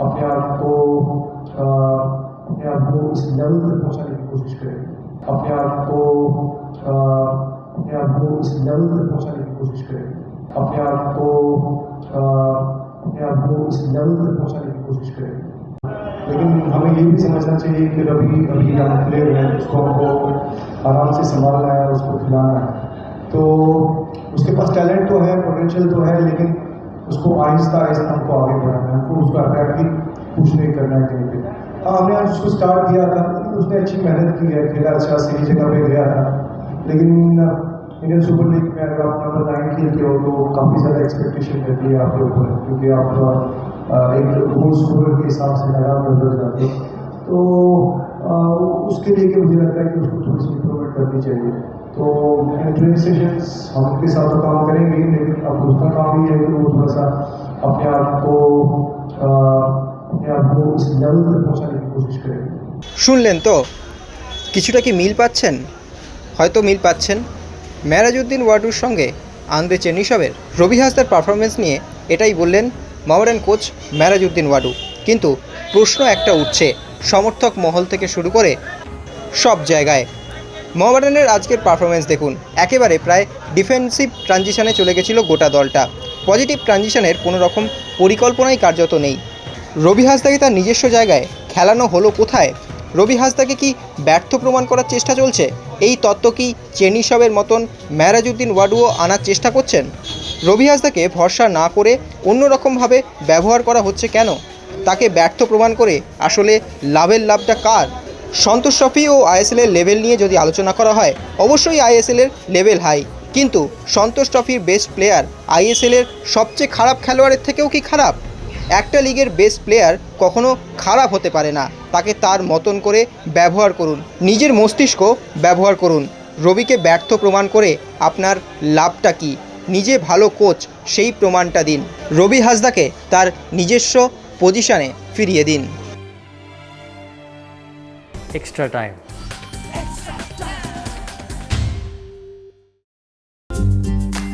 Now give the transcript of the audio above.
अपने आप को अपने आप को इस लेवल तक पहुँचाने की कोशिश करें। अपने आप को अपने आप को इस लेवल तक पहुँचाने की कोशिश करें। अपने आप को अपने आप को इस लेवल तक पहुँचाने की कोशिश करें। लेकिन हमें ये भी समझना चाहिए कि रवि अभी यंग प्लेयर है, उसको हमको आराम से संभालना है उसको खिलाना है। तो उसके पास टैलेंट तो है पोटेंशियल तो है, लेकिन उसको आहिस्ता आहिस्ता हमको आगे बढ़ाना है हमको उसका रैपिड कुछ नहीं करना है हाँ हमने उसको स्टार्ट किया था उसने अच्छी मेहनत की है खेला अच्छा सही जगह पे गया था। लेकिन इंडियन सुपर लीग में अगर आप नंबर नाइन खेलते हो तो काफ़ी ज़्यादा एक्सपेक्टेशन रहती है आपके ऊपर क्योंकि आप अ, एक गोल स्कोर के हिसाब से में उतर जाते हो। तो उसके लिए मुझे लगता है कि उसको थोड़ी सी इम्प्रूवमेंट करनी चाहिए। तो ट्रेनिंग हम उनके साथ तो काम करेंगे लेकिन अब उसका काम भी है कि वो थोड़ा सा अपने आप को শুনলেন তো? কিছুটা কি মিল পাচ্ছেন? হয়তো মিল পাচ্ছেন। ম্যারাজউদ্দিন ওয়ার্ডুর সঙ্গে আনতে চেনিসবের রবি হাসদার পারফরমেন্স নিয়ে এটাই বললেন মহামেডান কোচ ম্যারাজউদ্দিন ওয়াডু কিন্তু প্রশ্ন একটা উঠছে, সমর্থক মহল থেকে শুরু করে সব জায়গায়। মহামেডানের আজকের পারফরমেন্স দেখুন, একেবারে প্রায় ডিফেন্সিভ ট্রানজিশনে চলে গেছিল গোটা দলটা। পজিটিভ ট্রানজিশনের কোনো রকম পরিকল্পনাই কার্যত নেই। রবি হাসদাকে তার নিজস্ব জায়গায় খেলানো হলো কোথায়? রবি হাসদাকে কি ব্যর্থ প্রমাণ করার চেষ্টা চলছে? এই তত্ত্ব কি চেনিসবের মতন ম্যারাজউদ্দিন ওয়াডুও আনার চেষ্টা করছেন? রবি হাসদাকে ভরসা না করে অন্যরকমভাবে ব্যবহার করা হচ্ছে কেন? তাকে ব্যর্থ প্রমাণ করে আসলে লাভের লাভটা কার? সন্তোষ ট্রফি ও আইএসএলের লেভেল নিয়ে যদি আলোচনা করা হয়, অবশ্যই আইএসএলের লেভেল হাই। কিন্তু সন্তোষ ট্রফির বেস্ট প্লেয়ার আইএসএলের সবচেয়ে খারাপ খেলোয়াড়ের থেকেও কি খারাপ? একটা লিগের বেস্ট প্লেয়ার কখনো খারাপ হতে পারে না। তাকে তার মতন করে ব্যবহার করুন। নিজের মস্তিষ্ক ব্যবহার করুন। রবিকে ব্যর্থ প্রমাণ করে আপনার লাভটা কি? নিজে ভালো কোচ সেই প্রমাণটা দিন। রবি হাসদাকে তার নিজস্ব পজিশনে ফিরিয়ে দিন। Extra time.